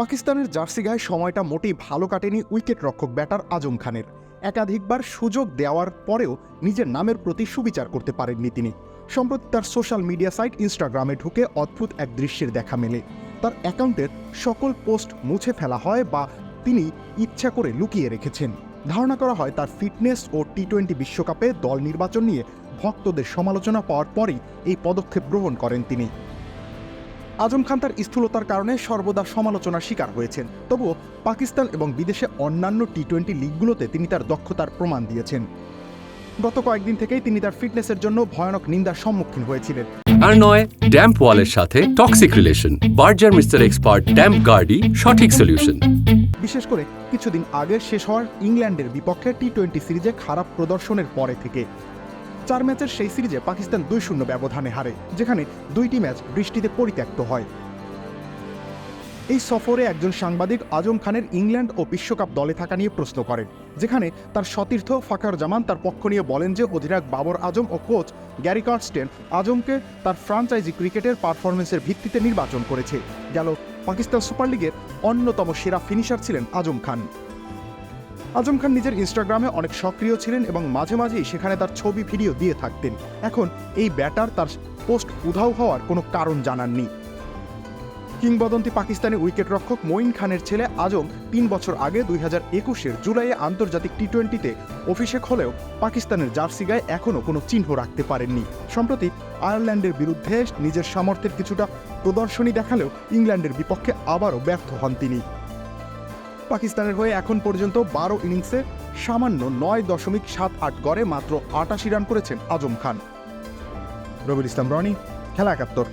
পাকিস্তানের জার্সি গায়ে সময়টা মোটেই ভালো কাটেনি উইকেট রক্ষক ব্যাটার আজম খানের। একাধিকবার সুযোগ দেওয়ার পরেও নিজের নামের প্রতি সুবিচার করতে পারেননি তিনি। সম্প্রতি তার সোশ্যাল মিডিয়া সাইট ইনস্টাগ্রামে ঢুকে অদ্ভুত এক দৃশ্যের দেখা মেলে। তার অ্যাকাউন্টের সকল পোস্ট মুছে ফেলা হয় বা তিনি ইচ্ছা করে লুকিয়ে রেখেছেন। ধারণা করা হয় তার ফিটনেস ও টি টোয়েন্টি বিশ্বকাপে দল নির্বাচন নিয়ে ভক্তদের সমালোচনা পাওয়ার পরই এই পদক্ষেপ গ্রহণ করেন তিনি। আজম খান তার স্থূলতার কারণে সর্বদা সমালোচনার শিকার হয়েছেন। তবুও পাকিস্তান এবং বিদেশে অন্যান্য টি টোয়েন্টি লিগগুলোতে তিনি তার দক্ষতার প্রমাণ দিয়েছেন। গত কয়েকদিন থেকেই তিনি তার ফিটনেসের জন্য ভয়ানক নিন্দার সম্মুখীন হয়েছিলেন। আর নয় ড্যাম্প ওয়ালের সাথে toxic relation Berger mister expert damp গার্ডই সঠিক সলিউশন বিশেষ করে কিছুদিন আগে শেষ হওয়ার ইংল্যান্ডের বিপক্ষে টি টোয়েন্টি সিরিজে খারাপ প্রদর্শনের পরে থেকে। চার ম্যাচের সেই সিরিজে পাকিস্তান দুই শূন্য ব্যবধানে হারে, যেখানে দুইটি ম্যাচ বৃষ্টিতে পরিত্যক্ত হয়। এই সফরে একজন সাংবাদিক আজম খানের ইংল্যান্ড ও বিশ্বকাপ দলে থাকা নিয়ে প্রশ্ন করেন, যেখানে তার সতীর্থ ফাকার জামান তার পক্ষ নিয়ে বলেন যে অধিনায়ক বাবর আজম ও কোচ গ্যারি কার্স্টেন আজমকে তার ফ্রাঞ্চাইজি ক্রিকেটের পারফরমেন্সের ভিত্তিতে নির্বাচন করেছে। গেল পাকিস্তান সুপার লিগের অন্যতম সেরা ফিনিশার ছিলেন আজম খান। আজম খান নিজের ইনস্টাগ্রামে অনেক সক্রিয় ছিলেন এবং মাঝে মাঝেই সেখানে তার ছবি, ভিডিও দিয়ে থাকতেন। এখন এই ব্যাটার তার পোস্ট উধাও হওয়ার কোনো কারণ জানাননি। কিংবদন্তি পাকিস্তানি উইকেট রক্ষক মঈন খানের ছেলে আজম তিন বছর আগে দুই হাজার একুশের জুলাইয়ে আন্তর্জাতিক টি টোয়েন্টিতে অভিষেক হলেও পাকিস্তানের জার্সি গায়ে এখনও কোনো চিহ্ন রাখতে পারেননি। সম্প্রতি আয়ারল্যান্ডের বিরুদ্ধে নিজের সামর্থ্যের কিছুটা প্রদর্শনী দেখালেও ইংল্যান্ডের বিপক্ষে আবারও ব্যর্থ হন তিনি। পাকিস্তানের হয়ে এখন পর্যন্ত বারো ইনিংসে সামান্য নয় দশমিক সাত আট গড়ে মাত্র আটাশি রান করেছেন আজম খান। রবির ইসলাম রনি, খেলা একাত্তর।